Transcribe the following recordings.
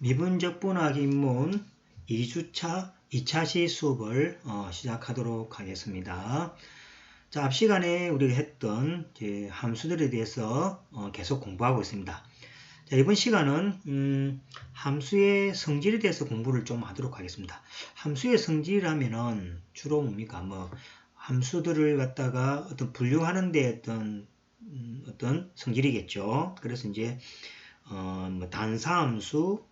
미분적 분학 입문 2주차 2차시 수업을 어, 시작하도록 하겠습니다. 자, 앞 시간에 우리가 했던 함수들에 대해서 어, 계속 공부하고 있습니다. 자, 이번 시간은 음, 함수의 성질에 대해서 공부를 좀 하도록 하겠습니다. 함수의 성질하면은 주로 뭡니까? 뭐 함수들을 갖다가 어떤 분류하는 데 어떤 음, 어떤 성질이겠죠. 그래서 이제 어, 뭐 단사함수,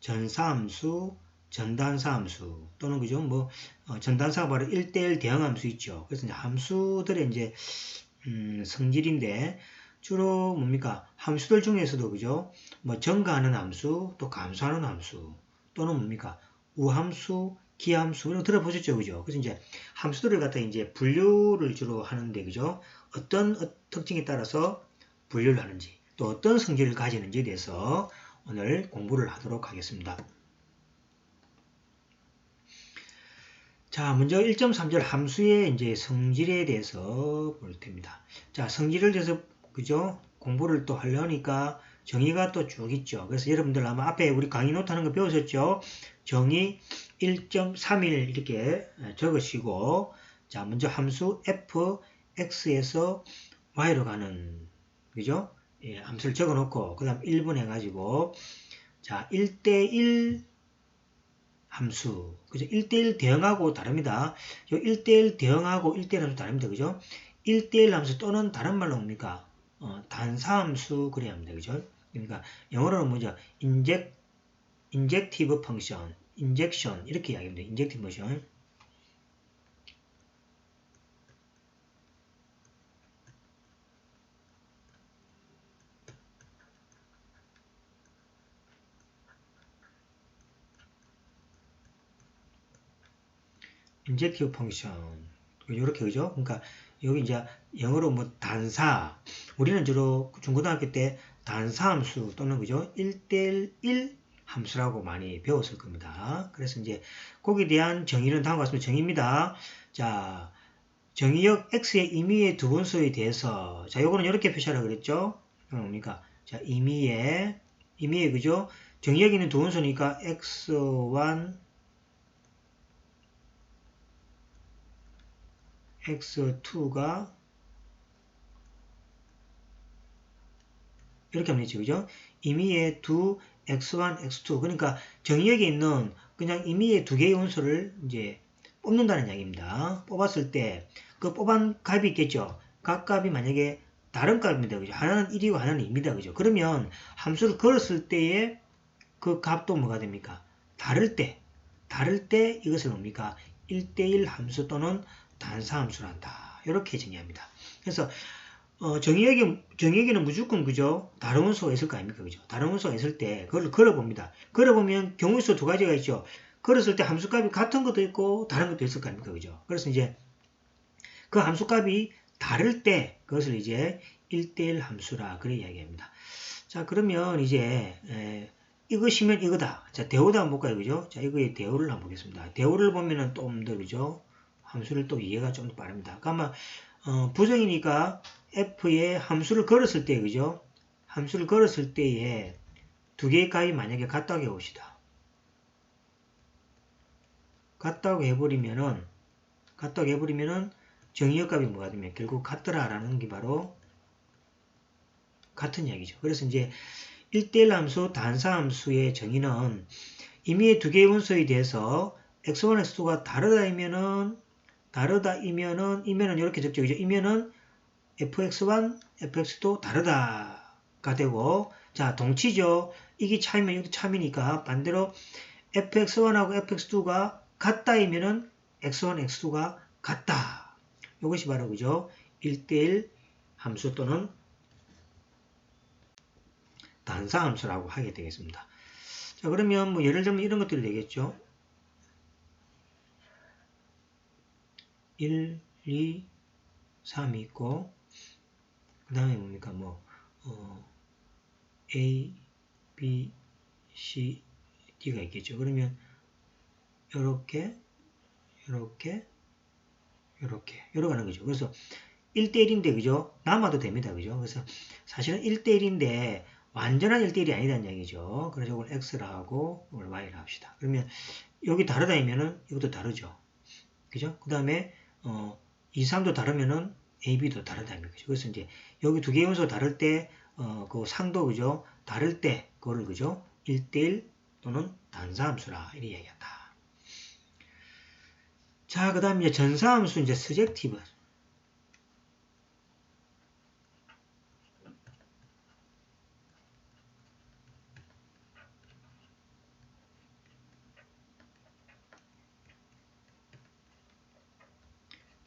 전사함수, 전단사함수 또는 그죠? 뭐 어, 전단사가 바로 1대1 대응함수 있죠. 그래서 이제 함수들의 이제 음, 성질인데 주로 뭡니까? 함수들 중에서도 그죠? 뭐 증가하는 함수 또 감소하는 함수 또는 뭡니까? 우함수 기함수 이런 거 들어보셨죠? 그죠? 그래서 이제 함수들을 갖다 이제 분류를 주로 하는데 그죠? 어떤 특징에 따라서 분류를 하는지 또 어떤 성질을 가지는지에 대해서 오늘 공부를 하도록 하겠습니다. 자, 먼저 1.3절 함수의 이제 성질에 대해서 볼 텐니다. 자, 성질을 대해서 그죠? 공부를 또 하려니까 정의가 또 쭉 있죠. 그래서 여러분들 아마 앞에 우리 강의 노트 하는 거 배우셨죠? 정의 1.31 이렇게 적으시고 자, 먼저 함수 f x에서 y로 가는 그죠? 예, 함수를 적어 놓고 그 다음 1분 해가지고 자 1대1 함수. 그죠? 1대1 대응하고 다릅니다. 요 1대1 대응하고 1대1 함수 다릅니다. 그죠? 1대1 함수 또는 다른 말로 뭡니까? 어, 단사함수 그래야 합니다. 그죠? 그러니까 영어로는 뭐죠? 인젝 인젝티브 펑션 인젝션. 이렇게 이야기합니다. 인젝티브 펑션 인젝티브 펑션 이렇게 그죠? 그러니까 여기 이제 영어로 뭐 단사 우리는 주로 중고등학교 때 단사 함수 또는 그죠? 1대1 함수라고 많이 배웠을 겁니다. 그래서 이제 거기에 대한 정의는 다음과 같습니다. 정의입니다. 자, 정의역 x의 임의의 두 분수에 대해서 자, 요거는 이렇게 표시하라 그랬죠? 그러니까 자, 임의의 임의의 그죠? 정의역이 있는 두 분수니까 x1 x2가 이렇게 하면 되죠. 그죠? 임의의 두 x1, x2 그러니까 정의역에 있는 그냥 임의의 두 개의 원소를 이제 뽑는다는 이야기입니다. 뽑았을 때 그 뽑은 값이 있겠죠. 각 값이 만약에 다른 값입니다. 그죠? 하나는 1이고 하나는 2입니다. 그죠? 그러면 함수를 걸었을 때의 그 값도 뭐가 됩니까? 다를 때, 다를 때 이것을 뭡니까? 1대1 함수 또는 단사함수란다. 이렇게 정의합니다. 그래서 어, 정의역이, 정의역에는 무조건 그죠? 다른 원소가 있을 거 아닙니까? 그죠? 다른 원소가 있을 때 그걸 걸어봅니다. 걸어보면 경우수 두 가지가 있죠. 걸었을 때 함수값이 같은 것도 있고 다른 것도 있을 거 아닙니까? 그죠? 그래서 이제 그 함수값이 다를 때 그것을 이제 1대1 함수라 그래 이야기합니다. 자 그러면 이제 에, 이것이면 이거다. 자 대우도 한번 볼까요? 그죠? 자 이거의 대우를 한번 보겠습니다. 대우를 보면은 좀 더 그죠? 함수를 또 이해가 좀 더 빠릅니다. 그러면 어, 부정이니까 f에 함수를 걸었을 때 그죠? 함수를 걸었을 때에 두 개의 값이 만약에 같다고 해봅시다. 같다고 해버리면은 같다고 해버리면은 정의역 값이 뭐가 되면 결국 같더라라는 게 바로 같은 이야기죠. 그래서 이제 1대1 함수 단사 함수의 정의는 임의의 두 개의 원소에 대해서 x1, x2가 다르다면은 다르다 이면은 이면은 이렇게 적죠. 그죠? 이면은 fx1, fx도 다르다가 되고 자 동치죠. 이게 차이면 이것도 차이니까 반대로 fx1하고 fx2가 같다이면은 x1, x2가 같다. 이것이 바로 그죠? 1대1 함수 또는 단사 함수라고 하게 되겠습니다. 자 그러면 뭐 예를 들면 이런 것들이 되겠죠. 1, 2, 3이 있고 그 다음에 뭡니까 뭐 어, A, B, C, D가 있겠죠. 그러면 이렇게 이렇게 이렇게 이렇게 하는 거죠. 그래서 1대1인데 그죠? 남아도 됩니다. 그죠? 그래서 사실은 1대1인데 완전한 1대1이 아니다는 얘기죠. 그래서 이걸 x라 하고 이걸 y라 합시다. 그러면 여기 다르다면은 이것도 다르죠. 그죠? 그 다음에 어, 2, 3도 다르면은 a, b도 다르다는 거죠. 그래서 이제 여기 두 개의 원소 다를 때 어, 그 상도 그죠? 다를 때 그거를 그죠? 1대1 또는 단사함수라 이렇게 얘기한다. 자, 그 다음 이제 전사함수 이제 스젝티브.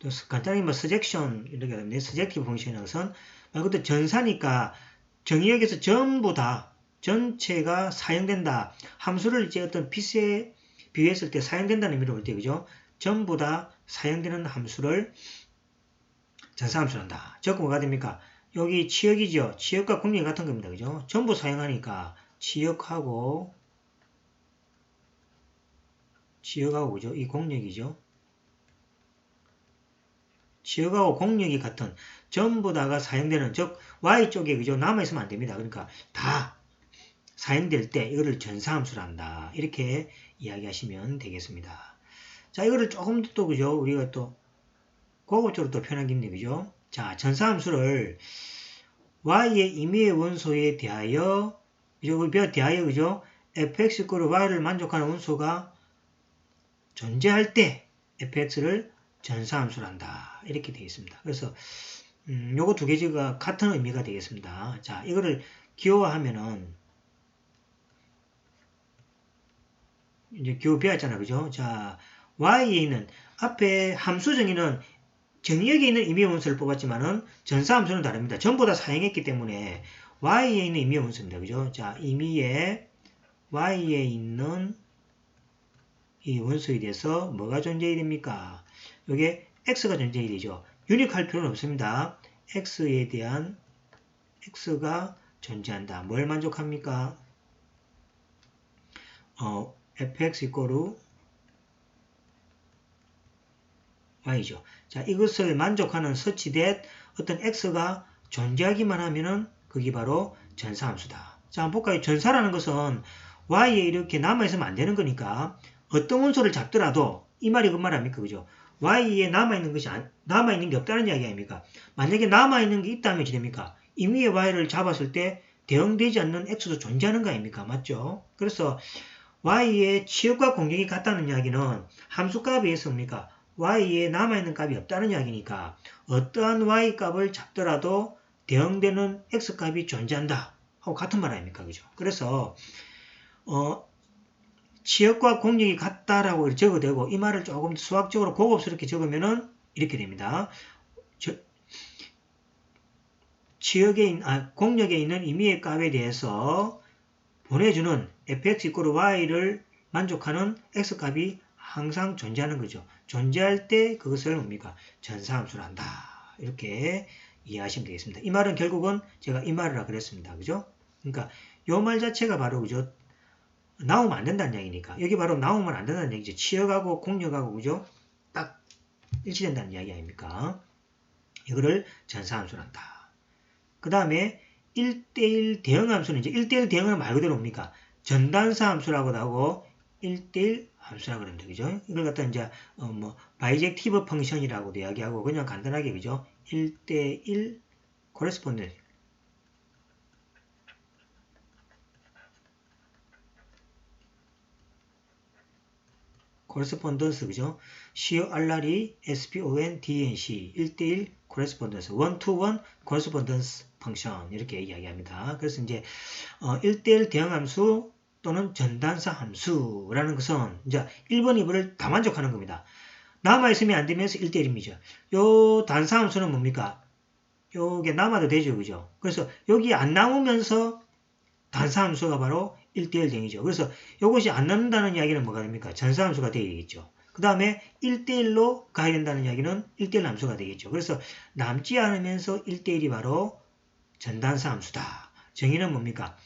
또 간단히 뭐 서젝션 이렇게 하는데 서젝티브 펑션은 우선 말 그대로 전사니까 정의역에서 전부 다 전체가 사용된다. 함수를 이제 어떤 빛에 비유했을 때 사용된다는 의미로 볼 때 그죠? 전부 다 사용되는 함수를 전사함수를 한다. 적은 뭐가 됩니까? 여기 치역이죠. 치역과 공역이 같은 겁니다. 그죠? 전부 사용하니까 치역하고 치역하고 그죠? 이 공역이죠. 지역하고 공력이 같은 전부 다가 사용되는 즉 Y쪽에 그죠 남아있으면 안 됩니다. 그러니까 다 사용될 때 이거를 전사함수로 한다. 이렇게 이야기하시면 되겠습니다. 자 이거를 조금 더 또 그죠 우리가 또 고급적으로 또 표현하겠네 그죠 자 전사함수를 Y의 임의의 원소에 대하여 그죠 그 대하여 그죠 fx 꼴 y를 만족하는 원소가 존재할 때 fx를 전사함수를 한다. 이렇게 되어 있습니다. 그래서 음, 요거 두 개가 같은 의미가 되겠습니다. 자, 이거를 기호화하면은 이제 기호 배웠잖아. 그죠? 자, y에 있는 앞에 함수 정의는 정의역에 있는 임의 원소를 뽑았지만은 전사함수는 다릅니다. 전부 다 사용했기 때문에 y에 있는 임의 원소입니다. 그죠? 자, 임의에 y에 있는 이 원소에 대해서 뭐가 존재해야 됩니까? 이게 x가 존재해야 되죠. 유닉할 필요는 없습니다. x에 대한 x가 존재한다. 뭘 만족합니까? 어, fx 이꼬르 y죠. 자, 이것을 만족하는 서치된 어떤 x가 존재하기만 하면은 그게 바로 전사함수다. 자, 한번 볼까요? 전사라는 것은 y에 이렇게 남아있으면 안 되는 거니까 어떤 원소를 잡더라도 이 말이 그말 아닙니까? 그죠? Y에 남아있는 것이 남아있는 게 없다는 이야기 아닙니까? 만약에 남아있는 게 있다면 됩니까? 임의의 Y를 잡았을 때 대응되지 않는 X도 존재하는 거 아닙니까? 맞죠? 그래서 Y의 치역과 공격이 같다는 이야기는 함수값에 의해서 뭡니까? Y에 남아있는 값이 없다는 이야기니까 어떠한 Y 값을 잡더라도 대응되는 X 값이 존재한다. 하고 같은 말 아닙니까? 그죠? 그래서 어, 치역과 공력이 같다라고 적어도 되고 이 말을 조금 수학적으로 고급스럽게 적으면은 이렇게 됩니다. 저, 치역에 있, 아, 공력에 있는 임의의 값에 대해서 보내주는 fx 이꼬 y를 만족하는 x값이 항상 존재하는 거죠. 존재할 때 그것을 뭡니까? 전사함수를 한다. 이렇게 이해하시면 되겠습니다. 이 말은 결국은 제가 이 말이라 그랬습니다. 그죠? 그러니까 요 말 자체가 바로 그죠? 나오면 안 된다는 얘기니까 여기 바로 나오면 안 된다는 얘기죠. 치역하고 공역하고 그죠? 딱 일치된다는 이야기 아닙니까? 이거를 전사함수로 한다. 그 다음에 1대1 대응함수는 이제 1대1 대응은 말 그대로 뭡니까? 전단사 함수라고도 하고 1대1 함수라고 그럽니다. 그죠? 이걸 갖다 이제 어 뭐 바이젝티브 펑션이라고도 이야기하고 그냥 간단하게 그죠? 1대1 코레스폰던 코레스폰던스 그죠? 시어 알라리 SPON DNC 1대1 코레스폰던스 1-to-1 코레스폰던스 펑션 이렇게 이야기합니다. 그래서 이제 어, 1대1 대응함수 또는 전단사 함수라는 것은 이제 1번, 2번을 다 만족하는 겁니다. 남아있으면 안 되면서 1대1입니다. 요 단사 함수는 뭡니까? 요게 남아도 되죠. 그죠? 그래서 여기 안 나오면서 단사함수가 바로 1대1 대응이죠. 그래서 이것이 안 남는다는 이야기는 뭐가 됩니까? 전사함수가 되겠죠. 그 다음에 1대1로 가야 된다는 이야기는 1대1 함수가 되겠죠. 그래서 남지 않으면서 1대1이 바로 전단사 함수다. 정의는 뭡니까?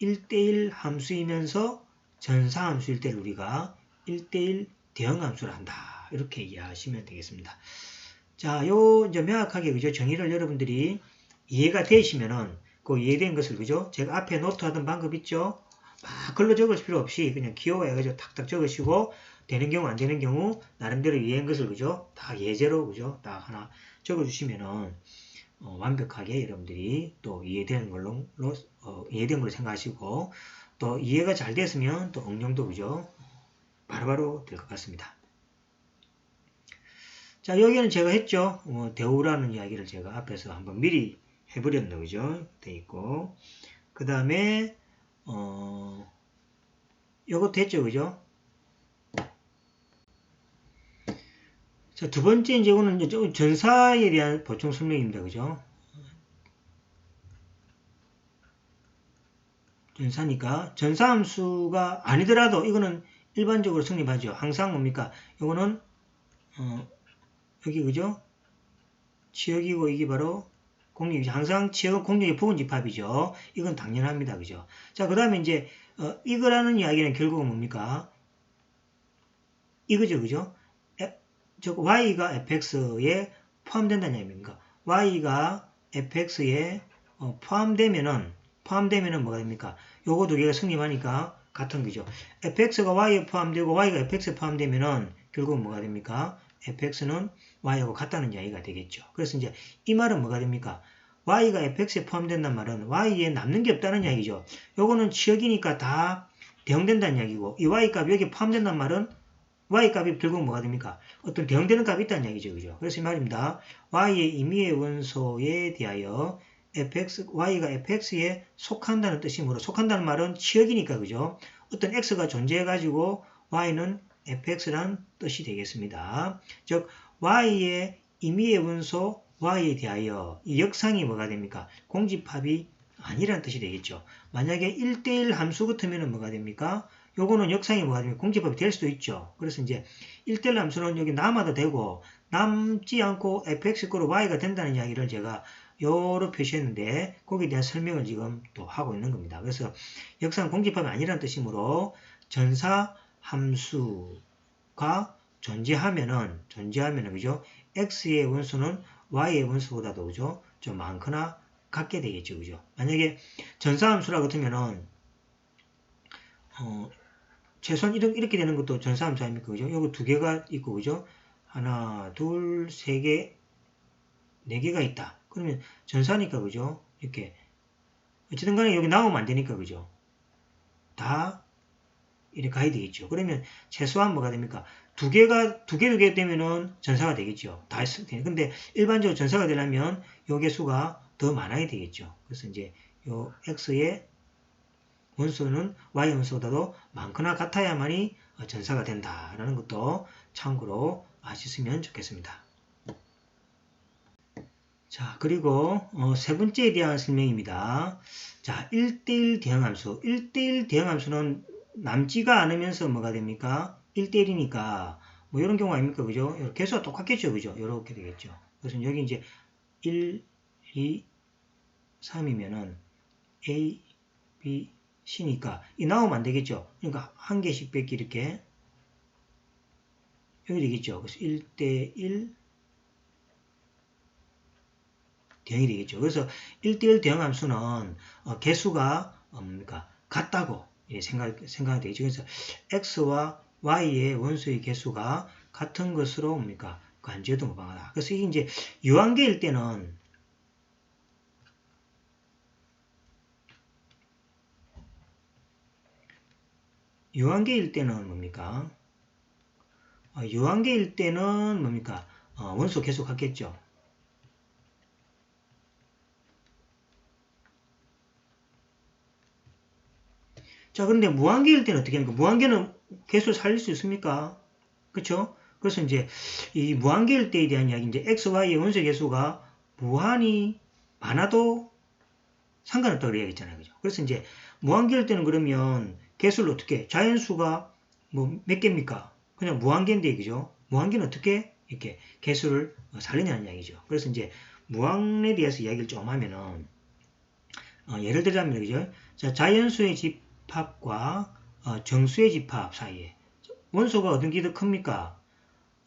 1대1 함수이면서 전사 함수일 때 우리가 1대1 대응 함수를 한다. 이렇게 이해하시면 되겠습니다. 자, 요 이제 명확하게 그죠? 정의를 여러분들이 이해가 되시면은 그 이해된 것을 그죠? 제가 앞에 노트 하던 방법 있죠? 막 글로 적을 필요 없이 그냥 기호해가지고 탁탁 적으시고 되는 경우 안 되는 경우 나름대로 이해한 것을 그죠? 다 예제로 그죠? 딱 하나 적어주시면은 어, 완벽하게 여러분들이 또 이해되는 걸로 어, 이해된 걸로 생각하시고 또 이해가 잘 됐으면 또 응용도 그죠? 바로바로 될 것 같습니다. 자 여기는 제가 했죠. 어, 대우라는 이야기를 제가 앞에서 한번 미리 해버렸네 그죠? 돼 있고 그 다음에 어 요것도 했죠 그죠? 자, 두 번째 이제 이제 전사에 대한 보충 설명입니다. 그죠? 전사니까 전사 함수가 아니더라도 이거는 일반적으로 성립하죠. 항상 뭡니까? 이거는 어, 여기 그죠? 치역이고 이게 바로 공력이죠. 항상 치역은 공력의 부분 집합이죠. 이건 당연합니다. 그죠? 자, 그 다음에 이제 어, 이거라는 이야기는 결국은 뭡니까? 이거죠. 그죠? 즉 y가 fx에 포함된다는 얘기입니까? y가 fx에 어, 포함되면은 포함되면은 뭐가 됩니까? 요거 두 개가 성립하니까 같은 거죠. fx가 y에 포함되고 y가 fx에 포함되면은 결국 뭐가 됩니까? fx는 y하고 같다는 이야기가 되겠죠. 그래서 이제 이 말은 뭐가 됩니까? y가 fx에 포함된다는 말은 y에 남는 게 없다는 이야기죠. 요거는 치역이니까 다 대응된다는 이야기고 이 y 값이 여기 포함된다는 말은 y 값이 결국 뭐가 됩니까? 어떤 대응되는 값이 있다는 얘기죠. 그죠? 그래서 이 말입니다. y의 임의의 원소에 대하여 fx, y가 fx에 속한다는 뜻이므로 속한다는 말은 치역이니까 그죠? 어떤 x가 존재해가지고 y는 fx란 뜻이 되겠습니다. 즉 y의 임의의 원소 y에 대하여 이 역상이 뭐가 됩니까? 공집합이 아니라는 뜻이 되겠죠. 만약에 1대1 함수 같으면 뭐가 됩니까? 요거는 역상이 뭐가 되면 공제법이 될 수도 있죠. 그래서 이제 1대1 함수는 여기 남아도 되고 남지 않고 fx거로 y가 된다는 이야기를 제가 요로 표시했는데 거기에 대한 설명을 지금 또 하고 있는 겁니다. 그래서 역상 공집합이 아니라는 뜻이므로 전사 함수가 존재하면은 존재하면은 그죠? x의 원수는 y의 원수보다도 그죠? 좀 많거나 같게 되겠죠. 그죠? 만약에 전사 함수라 같으면은 어, 최소한 이렇게 되는 것도 전사함수 아닙니까? 그죠? 요거 두 개가 있고, 그죠? 하나, 둘, 세 개, 네 개가 있다. 그러면 전사니까, 그죠? 이렇게. 어쨌든 간에 여기 나오면 안 되니까, 그죠? 다 이렇게 가야 되겠죠. 그러면 최소한 뭐가 됩니까? 두 개가, 두 개, 두 개 되면은 전사가 되겠죠. 다 했을 때. 근데 일반적으로 전사가 되려면 요 개수가 더 많아야 되겠죠. 그래서 이제 요 x의 원소는 y 원소보다도 많거나 같아야만이 전사가 된다라는 것도 참고로 아시으면 좋겠습니다. 자, 그리고 어, 세 번째에 대한 설명입니다. 자, 1대1 대응함수. 1대1 대응함수는 남지가 않으면서 뭐가 됩니까? 1대1이니까 뭐 이런 경우 아닙니까? 그죠? 개수가 똑같겠죠. 그죠? 이렇게 되겠죠. 그래서 여기 이제 1, 2, 3이면은 A, B, C니까 이 나오면 안 되겠죠. 그러니까 한 개씩 뺏기 이렇게 여기 되겠죠. 그래서 1대1 대응이 되겠죠. 그래서 1대1 대응 함수는 어, 개수가 어, 뭡니까? 같다고 예, 생각, 생각이 되겠죠. 그래서 x와 y의 원소의 개수가 같은 것으로 뭡니까? 관제도 무방하다. 그래서 이게 이제 유한계일 때는 유한계일 때는 뭡니까? 어, 유한계일 때는 뭡니까? 어, 원소 계속 하겠죠. 자, 그런데 무한계일 때는 어떻게 합니까? 무한계는 계속 살릴 수 있습니까? 그렇죠? 그래서 이제 이 무한계일 때에 대한 이야기 이제 x, y의 원소 개수가 무한히 많아도 상관없다고 이야기했잖아요. 그죠? 그래서 이제 무한계일 때는 그러면 개수를 어떻게 자연수가 뭐 몇 개입니까? 그냥 무한계인데 그죠? 무한계는 어떻게 이렇게 개수를 살리냐는 이야기죠. 그래서 이제 무한에 대해서 이야기를 좀 하면은 어, 예를 들자면 그죠? 자, 자연수의 집합과 어, 정수의 집합 사이에 원소가 어떤 게 더 큽니까?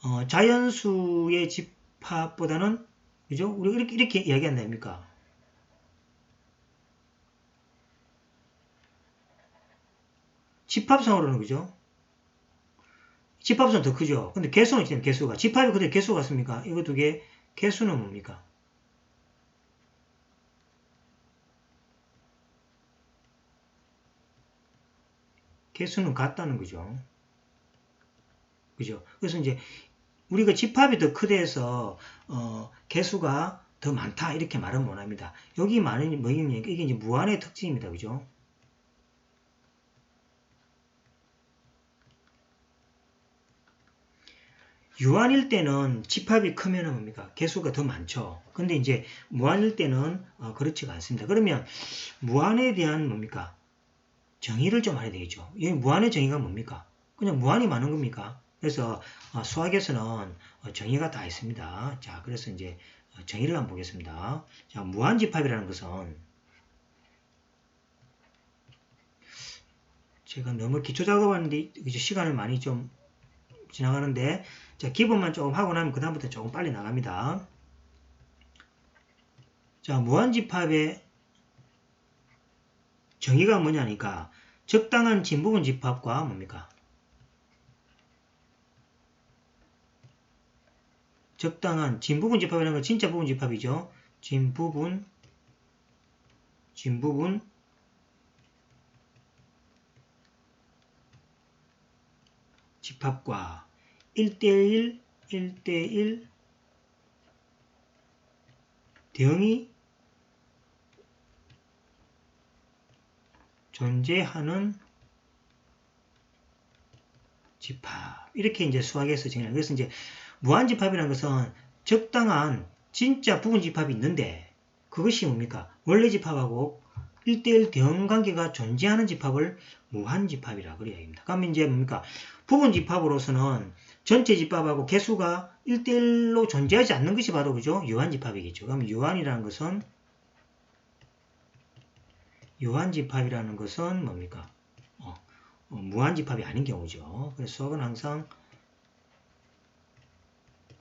어, 자연수의 집합보다는 그죠? 우리 이렇게 이렇게 이야기한 됩니까? 집합상으로는 그죠? 집합선 더 크죠? 근데 개수는 있잖아요, 개수가. 집합이 그대 개수 같습니까? 이거 두 개, 개수는 뭡니까? 개수는 같다는 거죠. 그죠? 그래서 이제 우리가 집합이 더 크대해서 어, 개수가 더 많다 이렇게 말은 못합니다. 여기 많은 뭐냐면 이게 이제 무한의 특징입니다. 그죠? 유한일 때는 집합이 크면 뭡니까? 개수가 더 많죠. 근데 이제 무한일 때는 어, 그렇지가 않습니다. 그러면 무한에 대한 뭡니까? 정의를 좀 알아야 되겠죠. 여기 무한의 정의가 뭡니까? 그냥 무한이 많은 겁니까? 그래서 어, 수학에서는 어, 정의가 다 있습니다. 자, 그래서 이제 어, 정의를 한번 보겠습니다. 자, 무한집합이라는 것은 제가 너무 기초 작업하는데 시간을 많이 좀 지나가는데 자 기본만 조금 하고 나면 그 다음부터 조금 빨리 나갑니다. 자 무한집합의 정의가 뭐냐니까 적당한 진부분 집합과 뭡니까? 적당한 진부분 집합이라는 건 진짜 부분 집합이죠. 진부분 진부분 집합과 1대1, 1대1 대응이 존재하는 집합. 이렇게 이제 수학에서 정의를. 그래서 이제 무한집합이라는 것은 적당한 진짜 부분 집합이 있는데 그것이 뭡니까? 원래 집합하고 1대1 대응 관계가 존재하는 집합을 무한집합이라 그래야 합니다. 그러면 이제 뭡니까? 부분 집합으로서는 전체 집합하고 개수가 1대1로 존재하지 않는 것이 바로 그죠? 유한집합이겠죠. 그럼 유한이라는 것은 유한집합이라는 것은 뭡니까? 어, 어, 무한집합이 아닌 경우죠. 그래서 수학은 항상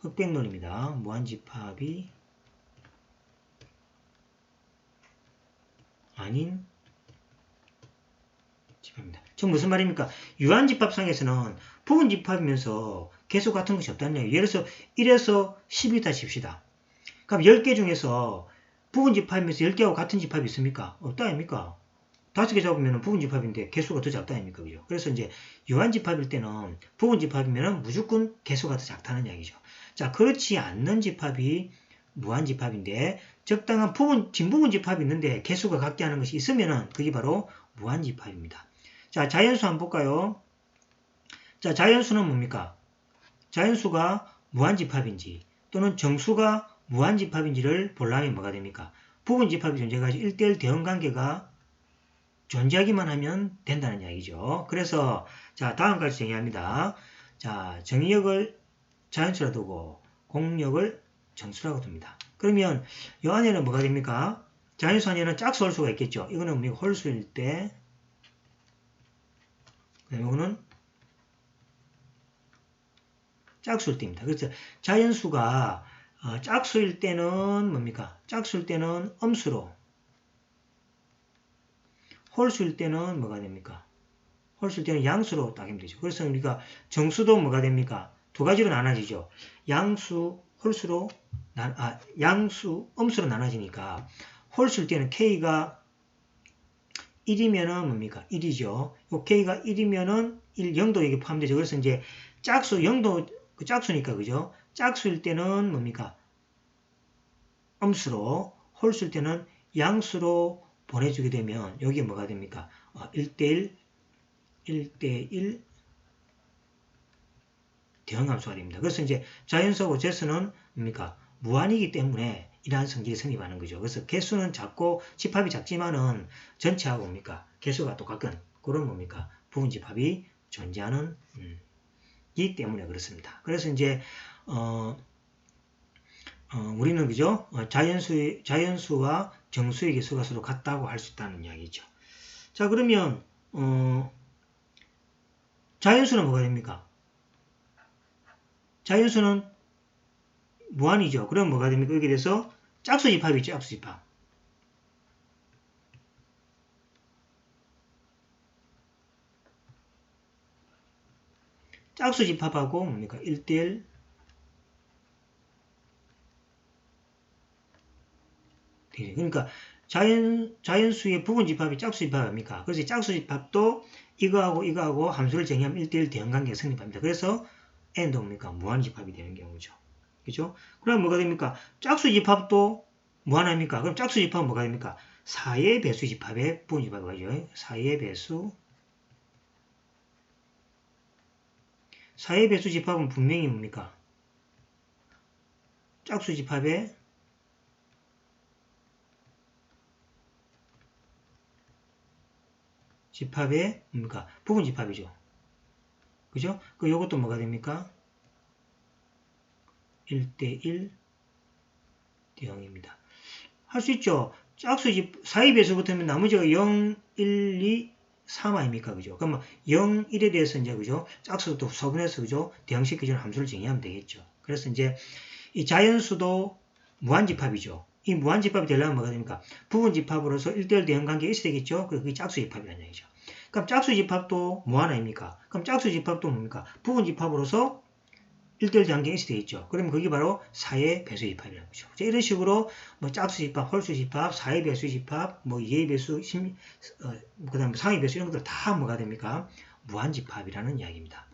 흑백론입니다. 무한집합이 아닌 집합입니다. 지금 무슨 말입니까? 유한집합상에서는 부분집합이면서 개수 같은 것이 없다는 얘기예요. 예를 들어서 1에서 10이다 칩시다. 그럼 10개 중에서 부분 집합이면서 10개하고 같은 집합이 있습니까? 없다 아닙니까? 다섯 개 잡으면 부분 집합인데 개수가 더 작다 아닙니까? 그죠? 그래서 이제 유한 집합일 때는 부분 집합이면 무조건 개수가 더 작다는 이야기죠. 자, 그렇지 않는 집합이 무한 집합인데 적당한 부분, 진부분 집합이 있는데 개수가 같게 하는 것이 있으면 그게 바로 무한 집합입니다. 자, 자연수 한번 볼까요? 자, 자연수는 뭡니까? 자연수가 무한 집합인지 또는 정수가 무한집합인지를 보려면 뭐가 됩니까? 부분집합이 존재가지고 1대1 대응관계가 존재하기만 하면 된다는 이야기죠. 그래서 자 다음까지 정의합니다. 자 정의역을 자연수라 두고 공역을 정수라고 둡니다. 그러면 이 안에는 뭐가 됩니까? 자연수 안에는 짝수 홀수가 있겠죠. 이거는 뭐 홀수일 때 이거는 짝수일 때입니다. 그래서 자연수가 어, 짝수일 때는 뭡니까? 짝수일 때는 음수로 홀수일 때는 뭐가 됩니까? 홀수일 때는 양수로 따기면 되죠. 그래서 우리가 정수도 뭐가 됩니까? 두 가지로 나눠지죠. 양수, 홀수로 나, 아, 양수, 음수로 나눠지니까 홀수일 때는 k가 1이면은 뭡니까? 1이죠. 요 k가 1이면은 1, 0도 여기 포함되죠. 그래서 이제 짝수 0도 그 짝수니까 그죠? 짝수일 때는 뭡니까? 음수로 홀수일 때는 양수로 보내주게 되면 여기 뭐가 됩니까? 어, 1대1 1대1 대응함수가 됩니다. 그래서 이제 자연수하고 재수는 뭡니까? 무한이기 때문에 이러한 성질이 성립하는 거죠. 그래서 개수는 작고 집합이 작지만은 전체하고 뭡니까? 개수가 똑같은 그런 뭡니까? 부분 집합이 존재하는 음, 이기 때문에 그렇습니다. 그래서 이제 어, 어, 우리는 그죠? 어, 자연수 자연수와 정수의 개수가 서로 같다고 할 수 있다는 이야기죠. 자 그러면 어, 자연수는 뭐가 됩니까? 자연수는 무한이죠. 그럼 뭐가 됩니까? 여기에 대해서 짝수 집합이죠. 짝수 집합. 짝수 집합하고 뭡니까? 1대1 그러니까 자연, 자연수의 부분 집합이 짝수 집합입니까? 그래서 짝수 집합도 이거하고 이거하고 함수를 정의하면 1대1 대응관계가 성립합니다. 그래서 n도 뭡니까? 무한 집합이 되는 경우죠. 그죠? 그럼 뭐가 됩니까? 짝수 집합도 무한합니까? 그럼 짝수 집합은 뭐가 됩니까? 4의 배수 집합의 부분 집합이 가죠. 4의 배수 4의 배수 집합은 분명히 뭡니까? 짝수 집합의 집합의 뭡니까? 부분 집합이죠. 그죠? 그 요것도 뭐가 됩니까? 1대1 대응입니다. 할 수 있죠. 짝수 집, 4의 배수 붙으면 나머지가 0, 1, 2, 3 아닙니까? 그죠? 그러면 0, 1에 대해서 이제, 그죠? 짝수도 소분해서, 그죠? 대응시켜주는 함수를 정의하면 되겠죠. 그래서 이제 이 자연수도 무한집합이죠. 이 무한집합이 되려면 뭐가 됩니까? 부분집합으로서 1대1 대응 관계가 있어야 되겠죠? 그게 짝수집합이라는 얘기죠. 그럼 짝수집합도 무한 아닙니까? 그럼 짝수집합도 뭡니까? 부분집합으로서 1대1 대응관계가 있어야 되겠죠. 그러면 그게 바로 4의 배수집합이라는 거죠. 자, 이런 식으로 뭐 짝수집합, 홀수집합, 4의 배수집합, 뭐 2의 배수, 심, 어, 그 다음에 3의 배수 이런 것들 다 뭐가 됩니까? 무한집합이라는 이야기입니다.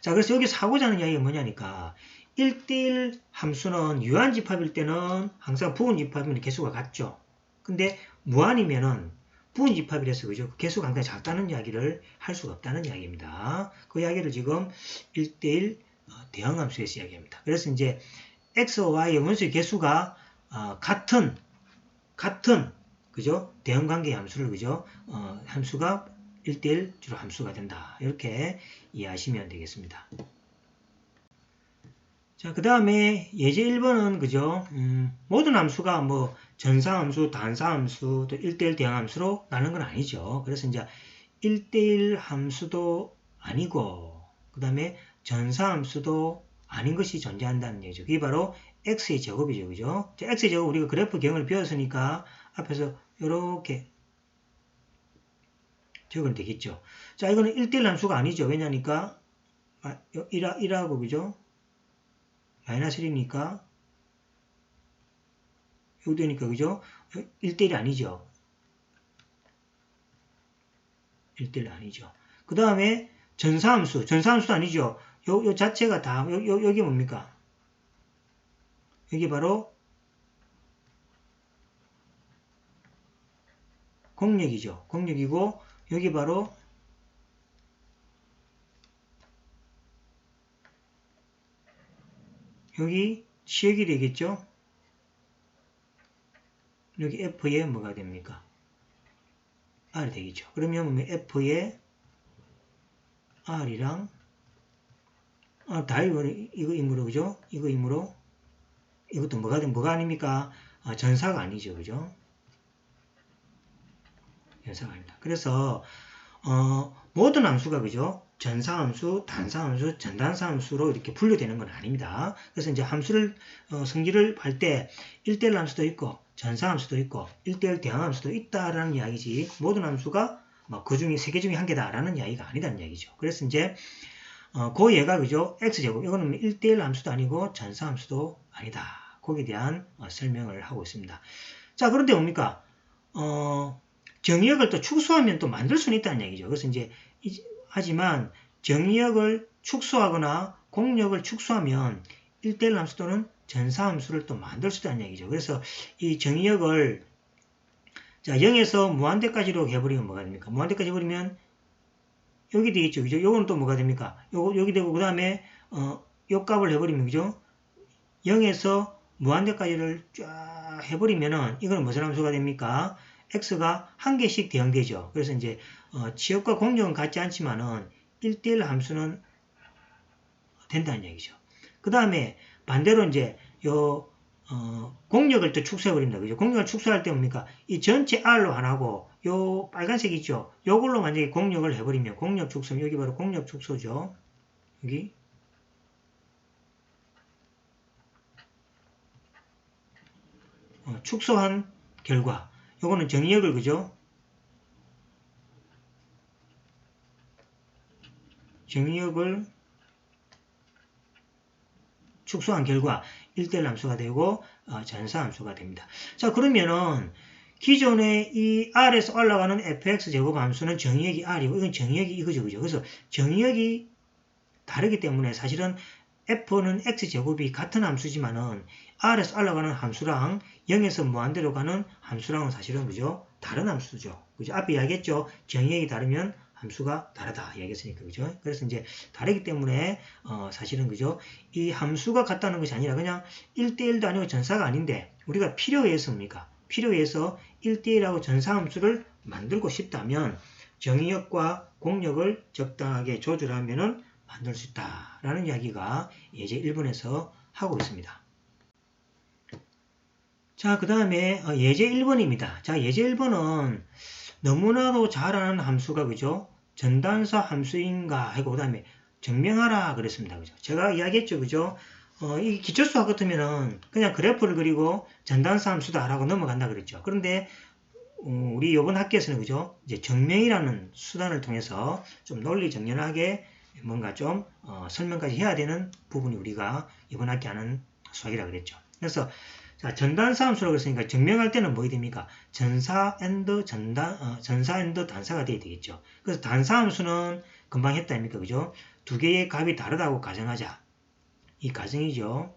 자, 그래서 여기 사고자 하는 이야기가 뭐냐니까 1대1 함수는 유한집합일 때는 항상 부분집합이면 개수가 같죠. 근데 무한이면은 부분집합이라서 그죠. 그 개수가 항상 작다는 이야기를 할 수가 없다는 이야기입니다. 그 이야기를 지금 1대1 어, 대응함수에서 이야기합니다. 그래서 이제 x와 y의 원수의 개수가 어, 같은 같은 그죠? 대응 관계 함수를 그죠? 어, 함수가 1대1 주로 함수가 된다. 이렇게 이해하시면 되겠습니다. 자, 그 다음에 예제 1번은 그죠? 음, 모든 함수가 뭐 전사함수, 단사함수, 또 1대1 대항함수로 나는 건 아니죠. 그래서 이제 1대1 함수도 아니고 그 다음에 전사함수도 아닌 것이 존재한다는 얘기죠. 그게 바로 x의 제곱이죠. 그죠? 자, x의 제곱 우리가 그래프 경을 배웠으니까 앞에서 이렇게 적으면 되겠죠. 자, 이거는 1대1 함수가 아니죠. 왜냐니까 1, 1하고 그죠? 마이너스 1이니까 여기 되니까 그죠? 1대1이 아니죠. 1대1 아니죠. 그 다음에 전사함수. 전사함수도 아니죠. 요, 요 자체가 다, 요, 요, 여기 뭡니까? 여기 바로 공력이죠. 공력이고, 여기 바로 여기 시역이 되겠죠? 여기 F에 뭐가 됩니까? R이 되겠죠. 그러면 F에 R이랑 아, 다 이거, 이거 임으로, 그죠? 이거 임으로 이것도 뭐가, 뭐가 아닙니까? 아, 전사가 아니죠. 그죠? 전사가 아닙니다. 그래서, 어, 모든 함수가, 그죠? 전사함수, 단사함수, 전단사함수로 이렇게 분류되는 건 아닙니다. 그래서 이제 함수를 어, 성질을 할 때 1대1 함수도 있고 전사함수도 있고 1대1 대항함수도 있다라는 이야기지 모든 함수가 뭐그 중에 세 개 중에 한 개다라는 이야기가 아니다는 이야기죠. 그래서 이제 어, 그 얘가 그죠? x제곱 이거는 1대1 함수도 아니고 전사함수도 아니다. 거기에 대한 어, 설명을 하고 있습니다. 자 그런데 뭡니까? 어, 정의역을 또 축소하면 또 만들 수는 있다는 얘기죠. 그래서 이제 하지만 정의역을 축소하거나 공력을 축소하면 1대1 함수 또는 전사 함수를 또 만들 수 있다는 얘기죠. 그래서 이 정의역을 자 0에서 무한대까지로 해버리면 뭐가 됩니까? 무한대까지 해버리면 여기 되겠죠. 그죠? 요거는 또 뭐가 됩니까? 요거 여기 되고 그 다음에 어, 요 값을 해버리면 그죠? 0에서 무한대까지를 쫙 해버리면은 이거는 무슨 함수가 됩니까? x가 한 개씩 대응되죠. 그래서 이제 어, 지역과 공력은 같지 않지만은 1대1 함수는 된다는 얘기죠. 그 다음에 반대로 이제 요 어, 공력을 또 축소해 버립니다. 그죠? 공력을 축소할 때 뭡니까? 이 전체 R로 하나고 요 빨간색 있죠? 요걸로 만약에 공력을 해버리면 공력 축소 여기 바로 공력 축소죠. 여기 어, 축소한 결과 요거는 정의역을 그죠? 정의역을 축소한 결과 1대1 함수가 되고 어, 전사 함수가 됩니다. 자 그러면은 기존에 이 R에서 올라가는 fx 제곱 함수는 정의역이 R이고 이건 정의역이 이거죠. 그죠? 그래서 정의역이 다르기 때문에 사실은 f는 x제곱이 같은 함수지만은 r에서 올라가는 함수랑 0에서 무한대로 가는 함수랑은 사실은 그죠? 다른 함수죠. 그죠? 앞에 이야기했죠. 정의역이 다르면 함수가 다르다 이야기했으니까 그죠? 그래서 이제 다르기 때문에 어, 사실은 그죠? 이 함수가 같다는 것이 아니라 그냥 1대1도 아니고 전사가 아닌데 우리가? 필요에 의해서 1대1하고 전사 함수를 만들고 싶다면 정의역과 공역을 적당하게 조절하면은 만들 수 있다라는 이야기가 예제 1번에서 하고 있습니다. 자, 그 다음에 예제 1번입니다. 자, 예제 1번은 너무나도 잘 아는 함수가 그죠? 전단사 함수인가 하고 그 다음에 증명하라 그랬습니다. 그죠? 제가 이야기했죠. 그죠? 어, 이 기초수학 같으면은 그냥 그래프를 그리고 전단사 함수다라고 넘어간다 그랬죠. 그런데 어, 우리 이번 학교에서는 그죠? 이제 증명이라는 수단을 통해서 좀 논리 정연하게 뭔가 좀 어, 설명까지 해야 되는 부분이 우리가 이번 학기 하는 수학이라 그랬죠. 그래서 자, 전단사 함수라고 했으니까 증명할 때는 뭐이 됩니까? 전사 앤드 전단 어, 전사 앤드 단사가 돼야 되겠죠. 그래서 단사 함수는 금방 했다 아닙니까? 그죠? 두 개의 값이 다르다고 가정하자. 이 가정이죠.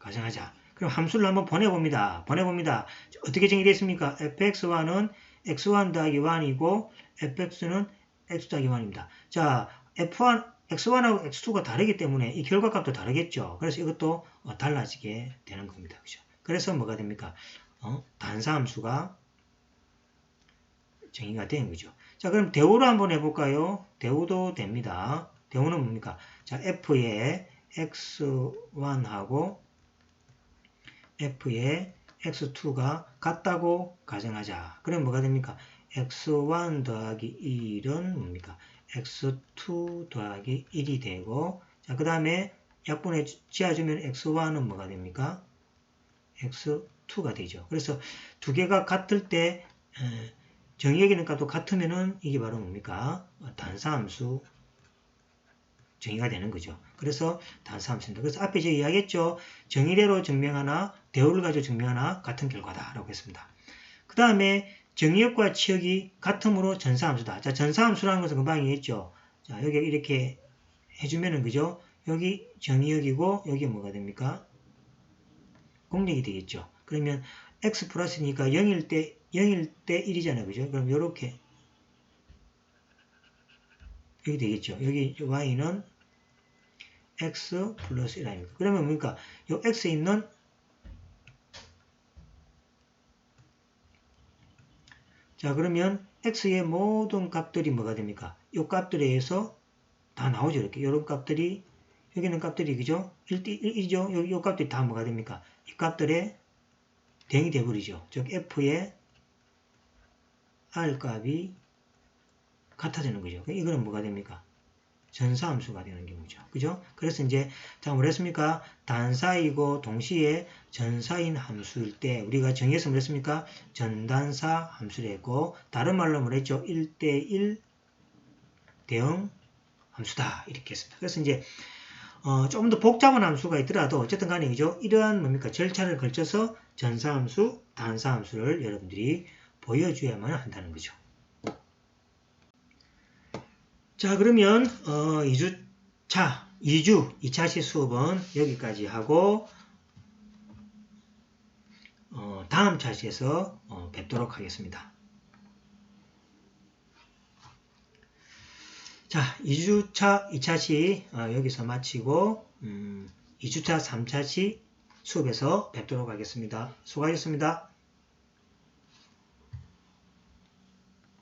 가정하자. 그럼 함수를 한번 보내봅니다. 보내봅니다. 어떻게 정의됐습니까? fx1은 x1 더하기 1이고 fx는 x 더하기 1입니다. 자, f1, x1하고 x2가 다르기 때문에 이 결과값도 다르겠죠. 그래서 이것도 어, 달라지게 되는 겁니다. 그죠? 그래서 뭐가 됩니까? 어? 단사함수가 정의가 된 거죠. 자, 그럼 대우로 한번 해볼까요? 대우도 됩니다. 대우는 뭡니까? 자, f의 x1하고 f의 x2가 같다고 가정하자. 그럼 뭐가 됩니까? x1 더하기 1은 뭡니까? X2 더하기 1이 되고 자, 그 다음에 약분해 지어주면 x1은 뭐가 됩니까? x2가 되죠. 그래서 두 개가 같을 때 정의역이는 값도 같으면은 이게 바로 뭡니까? 단사함수 정의가 되는 거죠. 그래서 단사함수입니다. 그래서 앞에 제가 이야기했죠. 정의대로 증명하나 대우를 가지고 증명하나 같은 결과다라고 했습니다. 그 다음에 정의역과 치역이 같음으로 전사함수다. 자, 전사함수라는 것은 금방 얘기했죠. 자, 여기 이렇게 해주면은 그죠? 여기 정의역이고 여기 뭐가 됩니까? 공역이 되겠죠. 그러면 x 플러스니까 0일 때 0일 때 1이잖아요. 그죠? 그럼 이렇게 여기 되겠죠. 여기 y는 x 플러스 1 아닙니까? 그러면 뭡니까? 요 x에 있는 자 그러면 x의 모든 값들이 뭐가 됩니까? 이 값들에 의해서 다 나오죠. 이렇게 이런 값들이 여기는 값들이 그죠? 1, 1이죠. 요, 요 값들이 다 뭐가 됩니까? 이 값들의 대응이 되버리죠. 즉 f의 r 값이 같아지는 거죠. 이거는 뭐가 됩니까? 전사함수가 되는 경우죠. 그죠? 그래서 이제 자 뭐랬습니까? 단사이고 동시에 전사인 함수일 때 우리가 정의해서 뭐랬습니까? 전단사 함수를 했고 다른 말로 뭐랬죠? 1대1 대응 함수다 이렇게 했습니다. 그래서 이제 어, 조금 더 복잡한 함수가 있더라도 어쨌든 간에 그죠? 이러한 뭡니까? 절차를 걸쳐서 전사함수, 단사함수를 여러분들이 보여줘야만 한다는 거죠. 자 그러면 어, 2주차 2주 2차시 수업은 여기까지 하고 어, 다음 차시에서 어, 뵙도록 하겠습니다. 자 2주차 2차시 어, 여기서 마치고 음, 2주차 3차시 수업에서 뵙도록 하겠습니다. 수고하셨습니다.